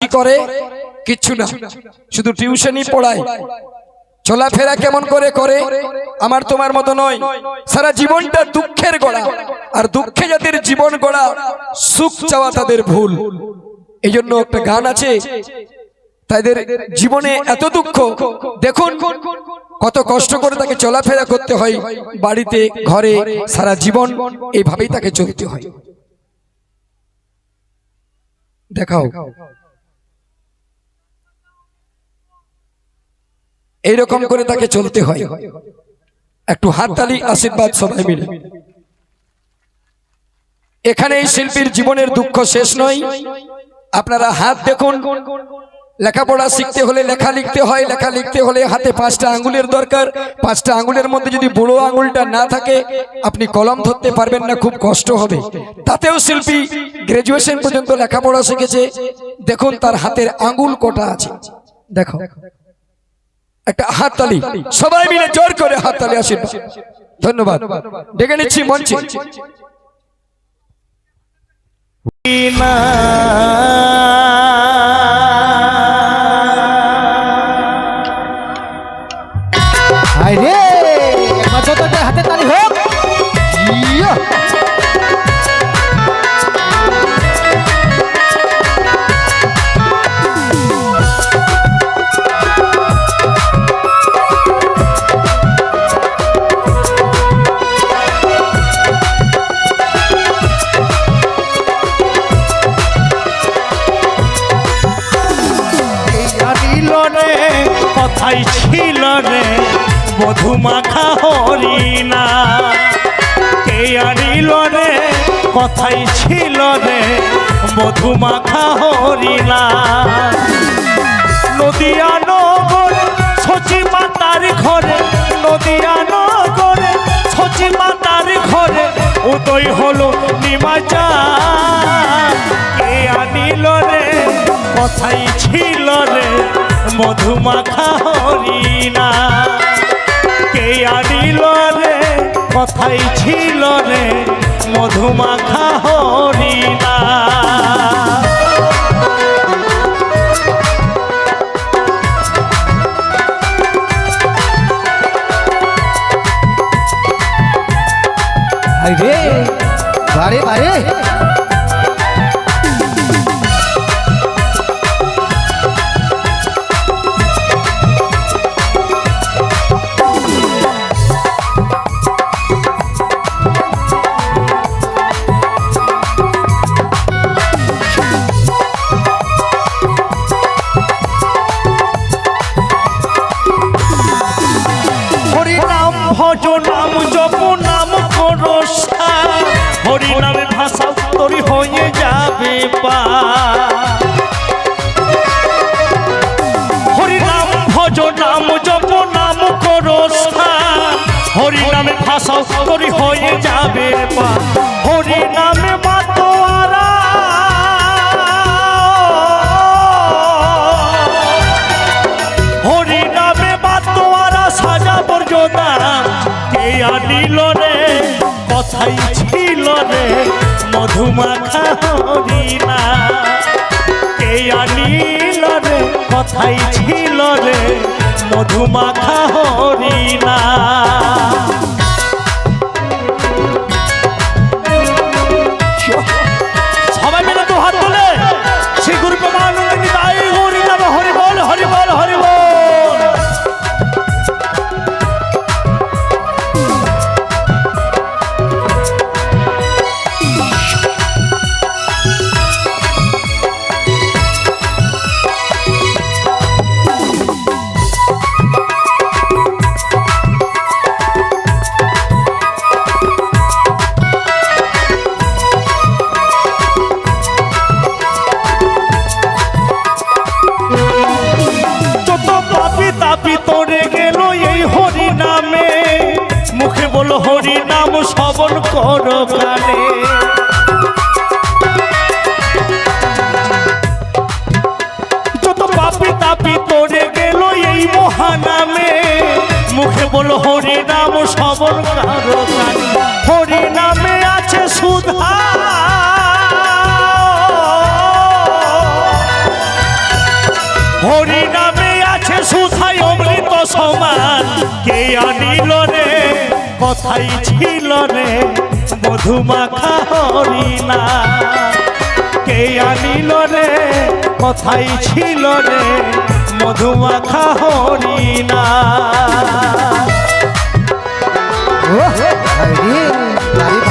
কি করে? কিচ্ছু না। শুধু টিউশনই পড়ায়। চলাফেরা কেমন করে করে? আমার তোমার মতো নয়। সারা জীবনটা দুঃখের গড়া। আর দুঃখে যাদের জীবন গড়া, সুখ চাওয়া তাদের ভুল। এই জন্য একটা গান আছে। তাদের জীবনে এত দুঃখ। দেখুন, কত কষ্ট করে তাকে চলাফেরা করতে হয়। বাড়িতে, ঘরে, সারা জীবন এইভাবেই তাকে চলতে হয়। দেখাও। এইরকম করে তাকে চলতে হয়। একটু হাততালি আশীর্বাদ সবাই মিলে। এখানে এই শিল্পীর জীবনের দুঃখ শেষ নয়। আপনারা হাত দেখুন। লেখাপড়া শিখতে হলে লেখা লিখতে হয়। লেখা লিখতে হলে হাতে পাঁচটা আঙ্গুলের দরকার। পাঁচটা আঙ্গুলের মধ্যে যদি বুড়ো আঙ্গুলটা না থাকে আপনি কলম ধরতে পারবেন না খুব কষ্ট হবে। তাতেও শিল্পী গ্রাজুয়েশন পর্যন্ত লেখাপড়া শিখেছে। দেখুন তার হাতের আঙ্গুল কটা আছে। দেখো। একটা হাততালি। সবাই মিলে জোর করে হাততালি আশীর্বাদ ধন্যবাদ। ডেকে নিচ্ছি মঞ্চে। ছিল রে, মধুমাখা হরিণা, কে আনিল রে? কথাই ছিল রে, মধুমাখা হরিণা। নদিয়া নগর সচি মাতার ঘরে, নদিয়া নগরে সচি মাতার ঘরে উদয় হলো নিমাচা কে আনিল রে? কথাই ছিল রে মধুমাখা হরিণা। কে আনিল রে? কথাই ছিল রে মধুমাখা হরিণা। আরে বারে বারে। হরি ভাষা তরি হয়ে যাবে পা। হরি নামে হরি মধুমাখা কে আনিল রে? কথাই ছিল রে, মধুমাখা হরিণা সবাই শ্রবণ কর কানে যত পাপি তাপি তোরে গেল এই মহানামে। মুখে বলো, হরি নাম শ্রবণ কর কানে হরি নামে আছে সুধা হরি নামে সুধাই অমৃত সমান? কে আনিল রে? কথাই ছিল রে, মধুমাখা হরি না কে আনিল রে? কথাই ছিল রে, মধুমাখা হরি বাড়ি বাড়ি